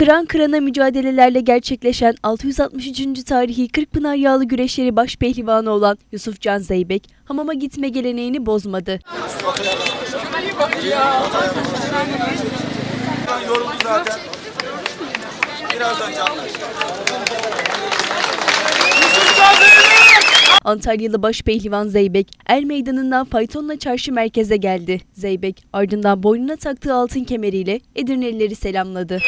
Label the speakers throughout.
Speaker 1: Kıran kırana mücadelelerle gerçekleşen 663. tarihi Kırkpınar Yağlı Güreşleri baş pehlivanı olan Yusuf Can Zeybek, hamama gitme geleneğini bozmadı.
Speaker 2: Yoruldu zaten. Birazdan
Speaker 1: Zeybek, Er Meydanı'ndan faytonla çarşı merkeze geldi. Zeybek, ardından boynuna taktığı altın kemeriyle Edirnelileri selamladı.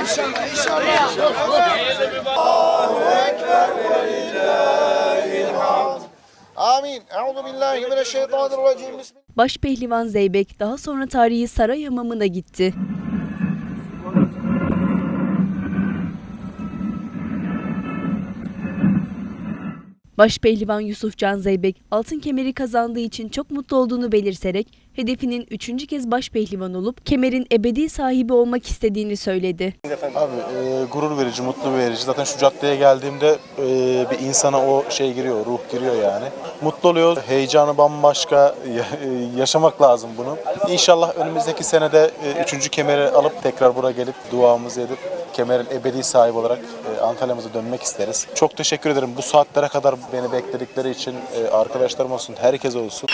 Speaker 2: İnşallah. İnşallah.
Speaker 1: Zeybek daha sonra tarihi saray hamamına gitti. Baş pehlivan Yusuf Can Zeybek altın kemeri kazandığı için çok mutlu olduğunu belirterek hedefinin üçüncü kez baş pehlivan olup kemerin ebedi sahibi olmak istediğini söyledi.
Speaker 3: Abi e, gurur verici, mutlu verici. Zaten şu caddeye geldiğimde e, bir insana o şey giriyor, ruh giriyor yani. Mutlu oluyoruz. Heyecanı bambaşka. e, yaşamak lazım bunu. İnşallah önümüzdeki senede e, üçüncü kemeri alıp tekrar buraya gelip duamızı edip kemerin ebedi sahibi olarak e, Antalya'mıza dönmek isteriz. Çok teşekkür ederim. Bu saatlere kadar beni bekledikleri için e, arkadaşlarım olsun, herkes olsun.